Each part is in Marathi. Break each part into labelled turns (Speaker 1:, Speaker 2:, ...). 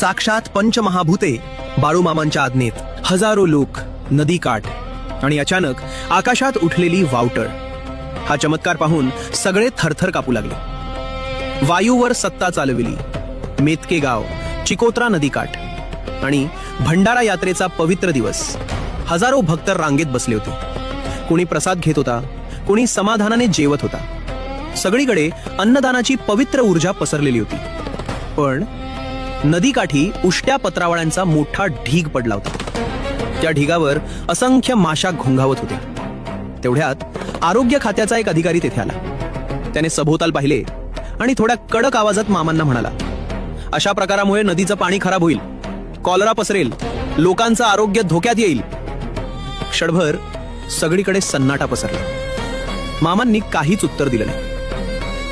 Speaker 1: साक्षात पंचमहाभूते बाळूमामांच्या आज्ञेत हजारो लोक नदी काठ आणि अचानक आकाशात उठलेली वावटळ. हा चमत्कार पाहून सगळे थरथर कापू लागले. वायूवर सत्ता चालविली. मेतके गाव चिकोत्रा नदीकाठ आणि भंडारा यात्रेचा पवित्र दिवस. हजारो भक्त रांगेत बसले होते. कोणी प्रसाद घेत होता कोणी समाधानाने जेवत होता. सगळीकडे अन्नदानाची पवित्र ऊर्जा पसरलेली होती. पण नदीकाठी उष्ट्या पत्रावळ्यांचा मोठा ढीग पडला होता. त्या ढिगावर असंख्य माशा घोंघावत होत्या. तेवढ्यात आरोग्य खात्याचा एक अधिकारी तेथे आला. त्याने सभोवताल पाहिले आणि थोड्या कडक आवाजात मामांना म्हणाला अशा प्रकारामुळे नदीचं पाणी खराब होईल. कॉलरा पसरेल. लोकांचं आरोग्य धोक्यात येईल. क्षणभर सगळीकडे सन्नाटा पसरला. मामांनी काहीच उत्तर दिलं नाही.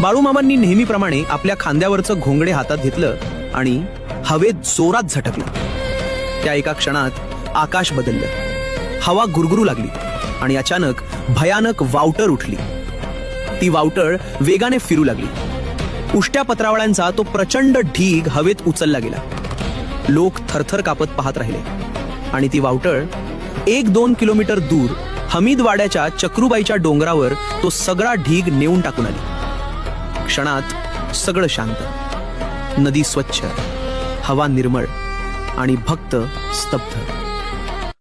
Speaker 1: बाळूमामांनी नेहमीप्रमाणे आपल्या खांद्यावरचं घोंगडे हातात घेतलं आणि हवेत जोरात झटकली. त्या एका क्षणात आकाश बदललं. हवा गुरगुरू लागली आणि अचानक भयानक वावटर उठली. ती वावटळ वेगाने फिरू लागली. उष्ट्या पत्रावळ्यांचा तो प्रचंड ढीग हवेत उचलला गेला. लोक थरथर कापत पाहत राहिले. आणि ती वावटळ एक दोन किलोमीटर दूर हमीदवाड्याच्या चक्रूबाईच्या डोंगरावर तो सगळा ढीग नेऊन टाकून आली. क्षणात सगळं शांत. नदी स्वच्छ हवा निर्मळ आणि भक्त स्तब्ध.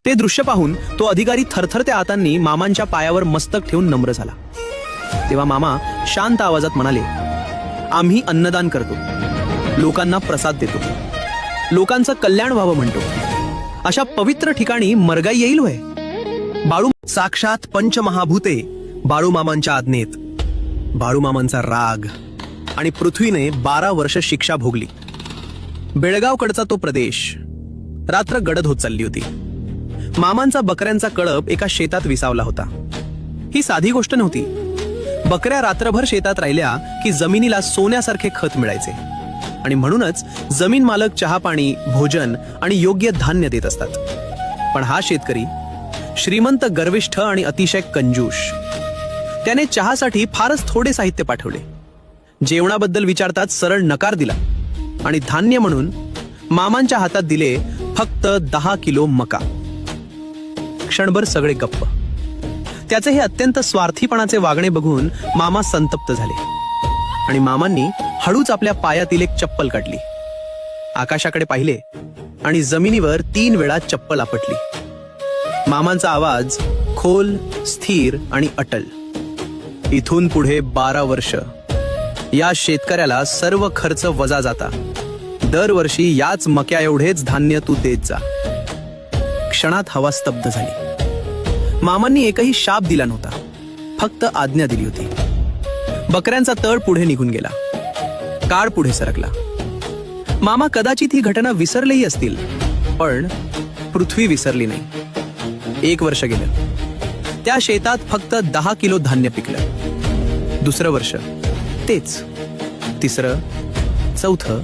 Speaker 1: ते दृश्य पाहून तो अधिकारी थरथरत्या हातांनी मामांच्या पायावर मस्तक ठेवून नम्र झाला. तेव्हा मामा शांत आवाजात म्हणाले आम्ही अन्नदान करतो. लोकांना प्रसाद देतो. लोकांचं कल्याण व्हावं म्हणतो. अशा पवित्र ठिकाणी मरगाई येईल होय. बाळू साक्षात पंचमहाभूते बाळूमामांच्या आज्ञेत. बाळूमामांचा राग आणि पृथ्वीने बारा वर्ष शिक्षा भोगली. बेळगावकडचा तो प्रदेश रात्र गडद होत चालली होती. मामांचा बकऱ्यांचा कळप एका शेतात विसावला होता. ही साधी गोष्ट नव्हती. बकऱ्या रात्रभर शेतात राहिल्या की जमिनीला सोन्यासारखे खत मिळायचे. आणि म्हणूनच जमीन मालक चहा पाणी भोजन आणि योग्य धान्य देत असतात. पण हा शेतकरी श्रीमंत गर्विष्ठ आणि अतिशय कंजूष. त्याने चहासाठी फारच थोडे साहित्य पाठवले. जेवणाबद्दल विचारतात सरळ नकार दिला आणि धान्य म्हणून मामांच्या हातात दिले फक्त दहा किलो मका. क्षणभर सगळे गप्प. त्याचे हे अत्यंत स्वार्थीपणाचे वागणे बघून मामा संतप्त झाले आणि मामांनी हळूच आपल्या पायातील एक चप्पल काढली. आकाशाकडे पाहिले आणि जमिनीवर तीन वेळा चप्पल आपटली. मामांचा आवाज खोल स्थिर आणि अटल. इथून पुढे बारा वर्ष. या शेतकऱ्याला सर्व खर्च वजा जाता. दरवर्षी याच मक्या एवढेच धान्य तू देत जा. क्षणात हवा स्तब्ध झाली. मामांनी एकही शाप दिला नव्हता. फक्त आज्ञा दिली होती. बकऱ्यांचा तळ पुढे निघून गेला. काळ पुढे सरकला. मामा कदाचित ही घटना विसरलेही असतील पण पृथ्वी विसरली नाही. एक वर्ष गेलं. त्या शेतात फक्त दहा किलो धान्य पिकलं. दुसरं वर्ष तेच. तिसरं चौथं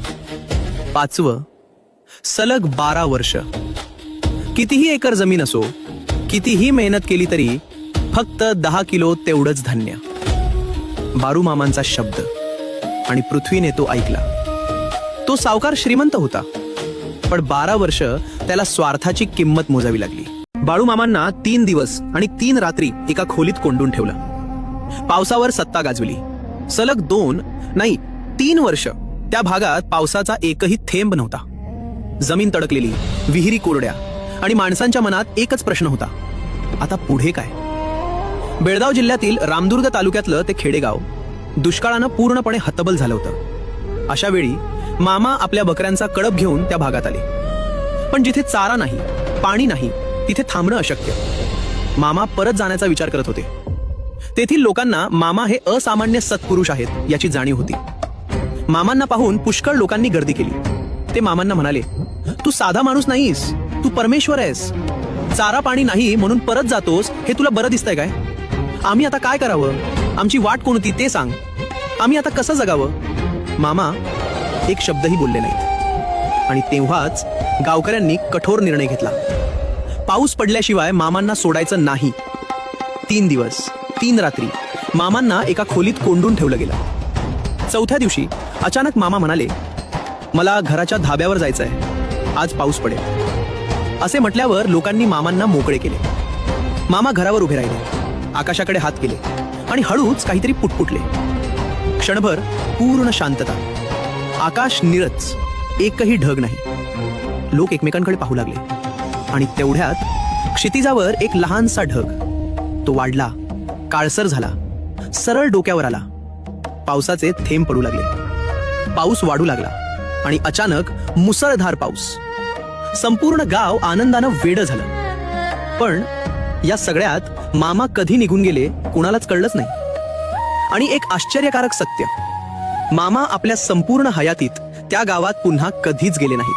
Speaker 1: पाचवं सलग बारा वर्ष. कितीही एकर जमीन असो कितीही मेहनत केली तरी फक्त दहा किलो तेवढंच धान्य. बारू मामांचा शब्द आणि पृथ्वीने तो ऐकला. तो सावकार श्रीमंत होता पण बारा वर्ष त्याला स्वार्थाची किंमत मोजावी लागली. बाळू मामांना तीन दिवस आणि तीन रात्री एका खोलीत कोंडून ठेवलं. पावसावर सत्ता गाजवली. सलग दोन नाही तीन वर्ष त्या भागात पावसाचा एकही थेंब नव्हता. जमीन तडकलेली विहिरी कोरड्या आणि माणसांच्या मनात एकच प्रश्न होता. आता पुढे काय? बेळगाव जिल्ह्यातील रामदुर्ग तालुक्यातलं ते खेडेगाव दुष्काळानं पूर्णपणे हतबल झालं होतं. अशा वेळी मामा आपल्या बकऱ्यांचा कडप घेऊन त्या भागात आले. पण जिथे चारा नाही पाणी नाही तिथे थांबणं अशक्य. मामा परत जाण्याचा विचार करत होते. तेथील लोकांना मामा हे असामान्य सत्पुरुष आहेत याची जाणीव होती. मामांना पाहून पुष्कळ लोकांनी गर्दी केली. ते मामांना म्हणाले तू साधा माणूस नाहीस. तू परमेश्वर आहेस. चारा पाणी नाही म्हणून परत जातोस हे तुला बरं दिसतंय काय? आम्ही आता काय करावं? आमची वाट कोणती ते सांग. आम्ही आता कसं जगावं? मामा एक शब्दही बोलले नाहीत. आणि तेव्हाच गावकऱ्यांनी कठोर निर्णय घेतला. पाऊस पडल्याशिवाय मामांना सोडायचं नाही. तीन दिवस. तीन रात्री मामांना एका खोलीत कोंडून ठेवलं गेलं. चौथ्या दिवशी अचानक मामा म्हणाले मला घराच्या धाब्यावर जायचं आहे आज पाऊस पडेल. असे म्हटल्यावर लोकांनी मामांना मोकळे केले. मामा घरावर उभे राहिले. आकाशाकडे हात केले आणि हळूच काहीतरी पुटपुटले. क्षणभर पूर्ण शांतता. आकाश निरच. एकही ढग नाही. लोक एकमेकांकडे पाहू लागले. आणि तेवढ्यात क्षितिजावर एक लहानसा ढग तो वाढला. काळसर झाला. सरळ डोक्यावर आला. पावसाचे थेंब पडू लागले. पाऊस वाढू लागला आणि अचानक मुसळधार पाऊस. संपूर्ण गाव आनंदानं वेड झालं. पण या सगळ्यात मामा कधी निघून गेले कुणालाच कळलंच नाही. आणि एक आश्चर्यकारक सत्य. मामा आपल्या संपूर्ण हयातीत त्या गावात पुन्हा कधीच गेले नाहीत.